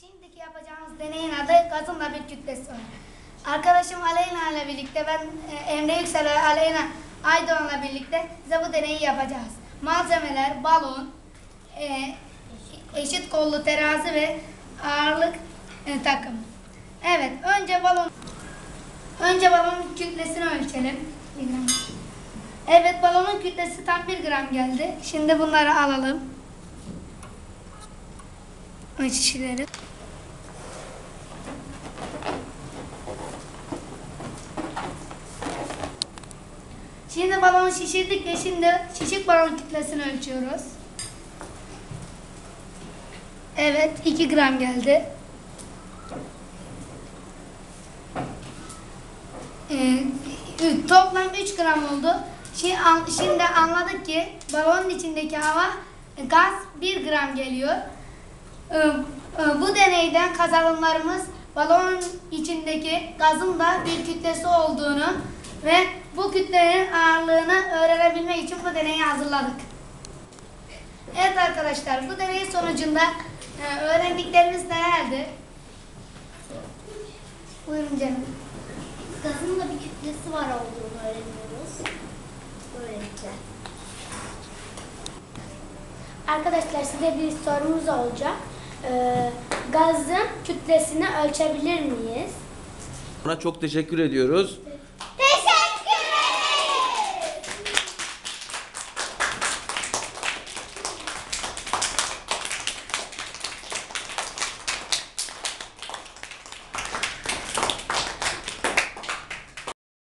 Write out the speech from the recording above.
Şimdiki yapacağımız deneyin adı gazınla bir kütlesi. Arkadaşım Aleyna ile birlikte ben e, Emre Yüksel ve Aleyna Aydoğan'la birlikte size bu deneyi yapacağız. Malzemeler balon, e, eşit kollu terazi ve ağırlık e, takımı. Evet, önce balon önce balonun kütlesini ölçelim. Evet, balonun kütlesi tam 1 gram geldi. Şimdi bunları alalım. Şişileri. Şimdi balonu şişirdik ve şimdi şişik balon kütlesini ölçüyoruz. Evet 2 gram geldi. Ee, toplam 3 gram oldu. Şimdi, an- şimdi anladık ki balonun içindeki hava gaz 1 gram geliyor. Ee, e, Bu deneyden kazanımlarımız balonun içindeki gazın da bir kütlesi olduğunu ve bu kütlenin ağırlığını öğrenebilmek için bu deneyi hazırladık. Evet arkadaşlar bu deney sonucunda e, öğrendiklerimiz nelerdi? Buyurun canım. Gazın da bir kütlesi var olduğunu öğreniyoruz. Böylelikle. Arkadaşlar size bir sorumuz olacak. Ee, gazın kütlesini ölçebilir miyiz? Ona çok teşekkür ediyoruz.